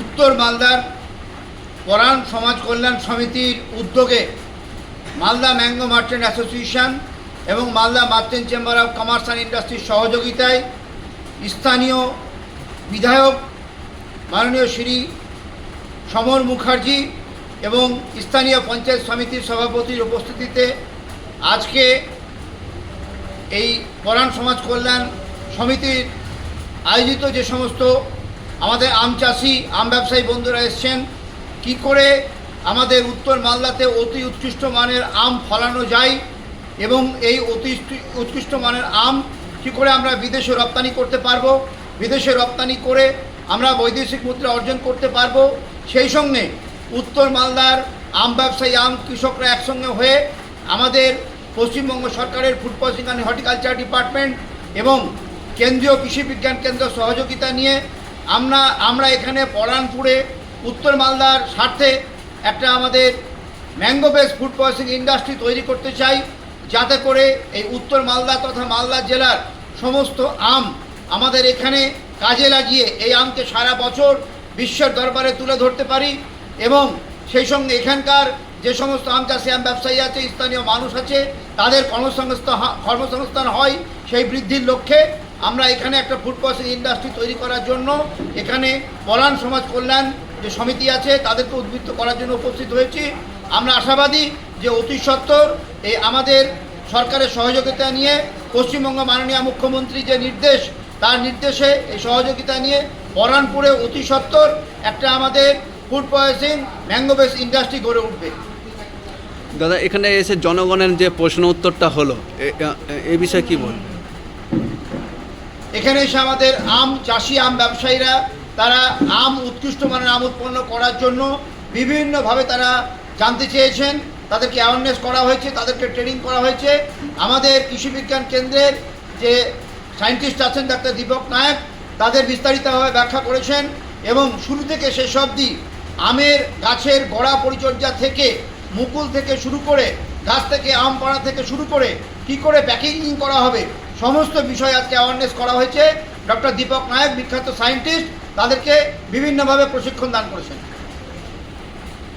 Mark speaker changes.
Speaker 1: উত্তর মালদার পরাণ সমাজ কল্যাণ সমিতির উদ্যোগে মালদা ম্যাঙ্গো মার্চেন্ট অ্যাসোসিয়েশন এবং Malda merchant chamber of commerce and ইন্ডাস্ট্রির সহযোগিতায় স্থানীয় বিধায়ক মাননীয় শ্রী সমর মুখার্জি এবং স্থানীয় পঞ্চায়েত সমিতির সভাপতির উপস্থিতিতে আজকে এই পরাণ সমাজ কল্যাণ সমিতির আয়োজিত যে সমস্ত আমাদের আম চাষি, আম ব্যবসায়ী বন্ধুরা এসছেন, কি করে আমাদের উত্তর মালদাতে অতি উৎকৃষ্ট মানের আম ফলানো যায় এবং এই অতি উৎকৃষ্ট মানের আম কি করে আমরা বিদেশে রপ্তানি করতে পারব বিদেশে রপ্তানি করে আমরা বৈদেশিক মুদ্রা অর্জন করতে পারব, সেই সঙ্গে উত্তর মালদার আম ব্যবসায়ী, আম কৃষকরা একসঙ্গে হয়ে আমাদের পশ্চিমবঙ্গ সরকারের food processing and horticulture department এবং কেন্দ্রীয় কৃষি বিজ্ঞান কেন্দ্র সহযোগিতা নিয়ে আমরা আমরা এখানে পরানপুরে, উত্তর মালদার স্বার্থে একটা আমাদের mango base food processing industry তৈরি করতে চাই, যাতে করে এই উত্তর মালদা তথা মালদা জেলার সমস্ত আম আমাদের এখানে কাজে লাগিয়ে এই আমকে সারা বছর বিশ্বের দরবারে তুলে ধরতে পারি এবং সেই সঙ্গে এখানকার যে সমস্ত আম চাষি, আম ব্যবসায়ী আছে, স্থানীয় মানুষ আছে, তাদের কর্মসংস্থান কর্মসংস্থান হয়, সেই বৃদ্ধির লক্ষ্যে আমরা এখানে একটা ফুড প্রসেসিং ইন্ডাস্ট্রি তৈরি করার জন্য এখানে পলান সমাজ কল্যাণ যে সমিতি আছে, তাদেরকে উদ্বৃত্ত করার জন্য উপস্থিত হয়েছি। আমরা আশাবাদী যে অতি সত্বর এই আমাদের সরকারের সহযোগিতা নিয়ে পশ্চিমবঙ্গ মাননীয় মুখ্যমন্ত্রী যে নির্দেশ, তার নির্দেশে এই সহযোগিতা নিয়ে বরানপুরে অতি সত্বর একটা আমাদের food processing mango base industry গড়ে উঠবে।
Speaker 2: দাদা, এখানে এসে জনগণের যে প্রশ্ন উত্তরটা হলো এ- বিষয়ে কী বলবেন?
Speaker 1: এখানে এসে আমাদের আম চাষি, আম ব্যবসায়ীরা, তারা আম উৎকৃষ্ট মানের আম উৎপন্ন করার জন্য বিভিন্নভাবে তারা জানতে চেয়েছেন। তাদেরকে অ্যাওয়ারনেস করা হয়েছে, তাদেরকে ট্রেনিং করা হয়েছে। আমাদের কৃষি বিজ্ঞান কেন্দ্রের যে সায়েন্টিস্ট আছেন ডাক্তার দীপক নায়ক, তাদের বিস্তারিতভাবে ব্যাখ্যা করেছেন এবং শুরু থেকে শেষ অবধি আমের গাছের গোড়া পরিচর্যা থেকে মুকুল থেকে শুরু করে গাছ থেকে, আম পাড়া থেকে শুরু করে কি করে প্যাকেজিং করা হবে সমস্ত বিষয় আজকে অ্যাওয়ারনেস করা হয়েছে। ডক্টর দীপক নায়ক, বিখ্যাত সায়েন্টিস্ট তাদেরকে বিভিন্নভাবে প্রশিক্ষণ দান করেছেন।